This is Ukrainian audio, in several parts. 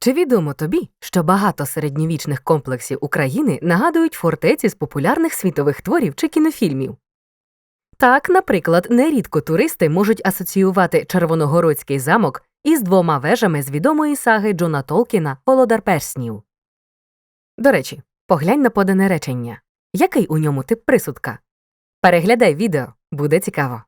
Чи відомо тобі, що багато середньовічних комплексів України нагадують фортеці з популярних світових творів чи кінофільмів? Так, наприклад, нерідко туристи можуть асоціювати Червоногородський замок із двома вежами з відомої саги Джона Толкіна Володар Перснів. До речі, поглянь на подане речення. Який у ньому тип присудка? Переглядай відео, буде цікаво.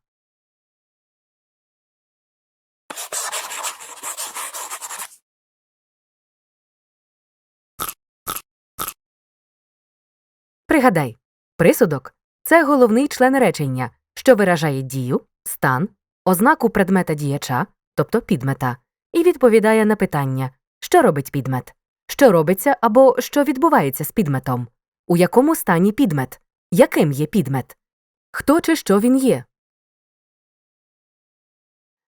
Пригадай, присудок це головний член речення, що виражає дію, стан, ознаку предмета діяча, тобто підмета, і відповідає на питання, що робить підмет, що робиться або що відбувається з підметом, у якому стані підмет, яким є підмет, хто чи що він є.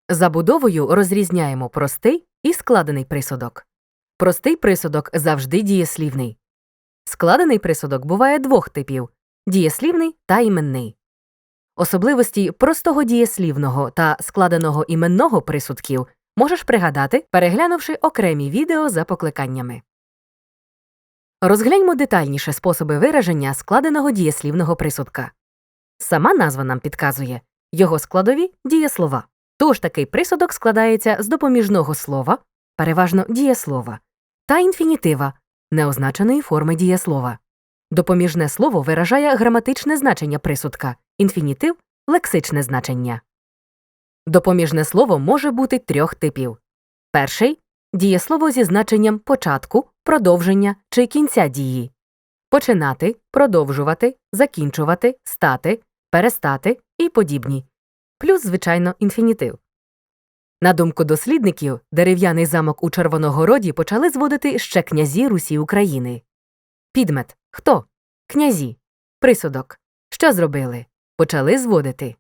Забудовою розрізняємо простий і складений присудок. Простий присудок завжди дієслівний. Складений присудок буває двох типів дієслівний та іменний. Особливості простого дієслівного та складеного іменного присудків можеш пригадати, переглянувши окремі відео за покликаннями. Розгляньмо детальніше способи вираження складеного дієслівного присудка. Сама назва нам підказує його складові дієслова. Тож такий присудок складається з допоміжного слова, переважно дієслова, та інфінітива неозначеної форми дієслова. Допоміжне слово виражає граматичне значення присудка, інфінітив лексичне значення. Допоміжне слово може бути трьох типів. Перший дієслово зі значенням початку, продовження чи кінця дії. Починати, продовжувати, закінчувати, стати, перестати і подібні. Плюс, звичайно, інфінітив. На думку дослідників, дерев'яний замок у Червоногороді почали зводити ще князі Русі України. Підмет хто? Князі. Присудок. Що зробили? Почали зводити.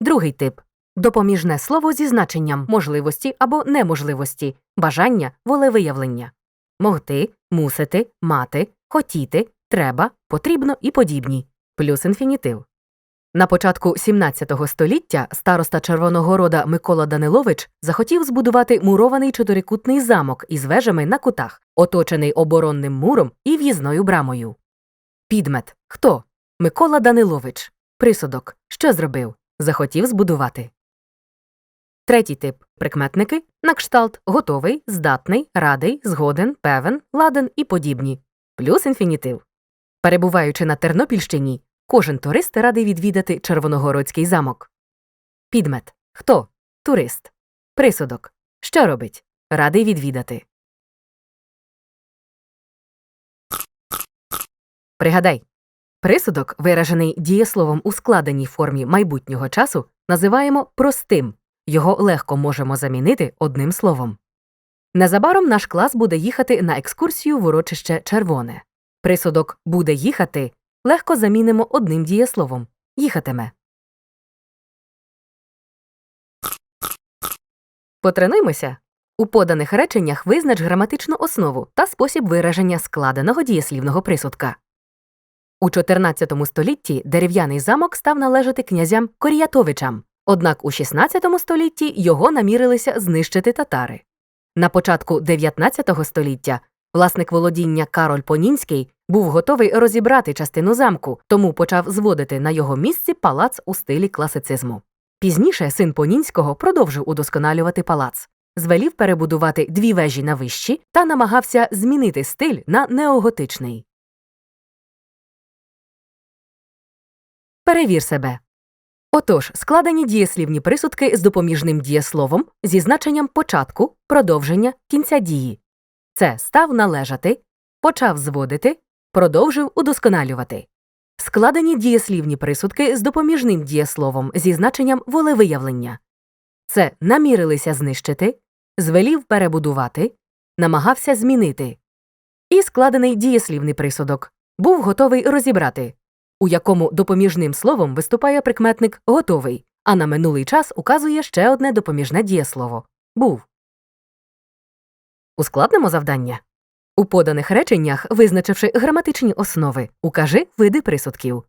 Другий тип допоміжне слово зі значенням можливості або неможливості, бажання, волевиявлення. Могти, мусити, мати, хотіти, треба, потрібно і подібні. Плюс інфінітив. На початку 17 століття староста Червоногорода Микола Данилович захотів збудувати мурований чотирикутний замок із вежами на кутах, оточений оборонним муром і в'їзною брамою. Підмет хто? Микола Данилович. Присудок. Що зробив? Захотів збудувати. Третій тип прикметники на кшталт готовий, здатний, радий, згоден, певен, ладен і подібні. Плюс інфінітив. Перебуваючи на Тернопільщині, Кожен турист радий відвідати Червоногородський замок. Підмет хто? Турист. Присудок. Що робить? Радий відвідати. Пригадай. Присудок, виражений дієсловом у складеній формі майбутнього часу, називаємо простим. Його легко можемо замінити одним словом. Незабаром наш клас буде їхати на екскурсію в урочище Червоне. Присудок буде їхати легко замінимо одним дієсловом їхатиме. Потренуймося. У поданих реченнях визнач граматичну основу та спосіб вираження складеного дієслівного присудка. У 14 столітті дерев'яний замок став належати князям Коріятовичам, однак у 16 столітті його намірилися знищити татари. На початку 19 століття власник володіння Кароль Понінський був готовий розібрати частину замку, тому почав зводити на його місці палац у стилі класицизму. Пізніше син Понінського продовжив удосконалювати палац, звелів перебудувати дві вежі на вищі та намагався змінити стиль на неоготичний. Перевір себе. Отож, складені дієслівні присудки з допоміжним дієсловом зі значенням початку, продовження, кінця дії. Це став належати, почав зводити, продовжив удосконалювати. Складені дієслівні присудки з допоміжним дієсловом зі значенням волевиявлення. Це намірилися знищити, звелів перебудувати, намагався змінити. І складений дієслівний присудок був готовий розібрати, у якому допоміжним словом виступає прикметник готовий, а на минулий час указує ще одне допоміжне дієслово був. Ускладнимо завдання. У поданих реченнях, визначивши граматичні основи, укажи види присудків.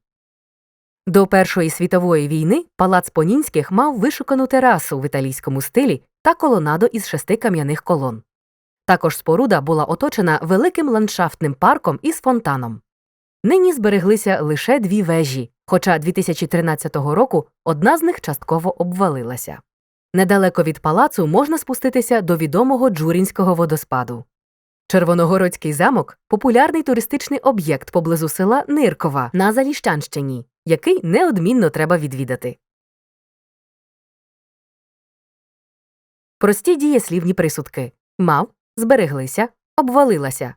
До Першої світової війни палац Понінських мав вишукану терасу в італійському стилі та колонаду із шести кам'яних колон. Також споруда була оточена великим ландшафтним парком із фонтаном. Нині збереглися лише дві вежі, хоча 2013 року одна з них частково обвалилася. Недалеко від палацу можна спуститися до відомого Джурінського водоспаду. Червоногородський замок популярний туристичний об'єкт поблизу села Ниркова на Заліщанщині, який неодмінно треба відвідати. Прості дієслівні присудки мав, збереглися, обвалилася.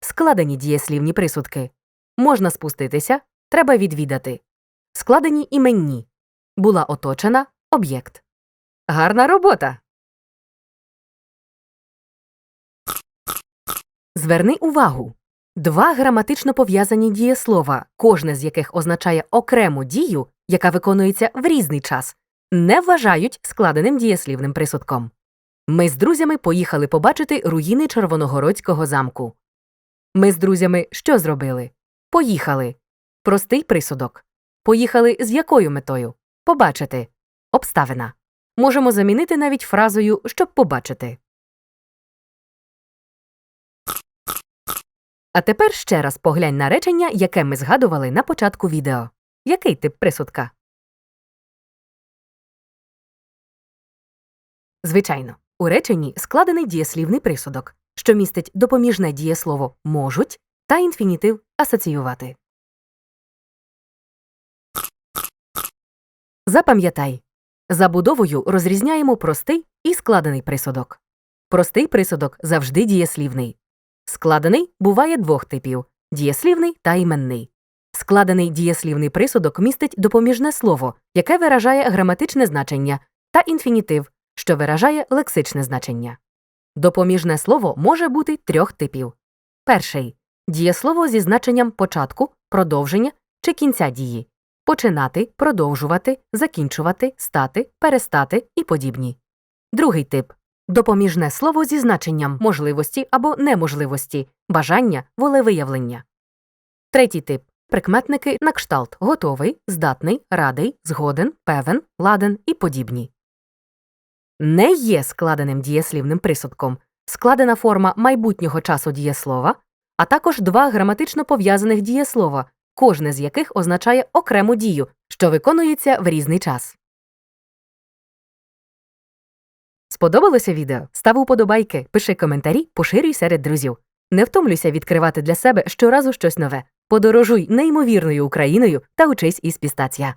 Складені дієслівні присудки можна спуститися, треба відвідати. Складені іменні була оточена об'єкт. Гарна робота. Зверни увагу. Два граматично пов'язані дієслова, кожне з яких означає окрему дію, яка виконується в різний час, не вважають складеним дієслівним присудком. Ми з друзями поїхали побачити руїни Червоногородського замку. Ми з друзями що зробили? Поїхали. Простий присудок. Поїхали з якою метою? Побачити. Обставина. Можемо замінити навіть фразою щоб побачити. А тепер ще раз поглянь на речення, яке ми згадували на початку відео. Який тип присудка? Звичайно, у реченні складений дієслівний присудок, що містить допоміжне дієслово можуть та інфінітив асоціювати. Запам'ятай. Забудовою розрізняємо простий і складений присудок. Простий присудок завжди дієслівний. Складений буває двох типів дієслівний та іменний. Складений дієслівний присудок містить допоміжне слово, яке виражає граматичне значення, та інфінітив, що виражає лексичне значення. Допоміжне слово може бути трьох типів. Перший дієслово зі значенням початку, продовження чи кінця дії починати, продовжувати, закінчувати, стати, перестати і подібні. Другий тип допоміжне слово зі значенням можливості або неможливості, бажання, волевиявлення. Третій тип прикметники на кшталт готовий, здатний, радий, згоден, певен, ладен і подібні. Не є складеним дієслівним присудком складена форма майбутнього часу дієслова, а також два граматично пов'язаних дієслова, кожне з яких означає окрему дію, що виконується в різний час. Сподобалося відео? Став уподобайки, пиши коментарі, поширюй серед друзів. Не втомлюйся відкривати для себе щоразу щось нове. Подорожуй неймовірною Україною та учись із пістація.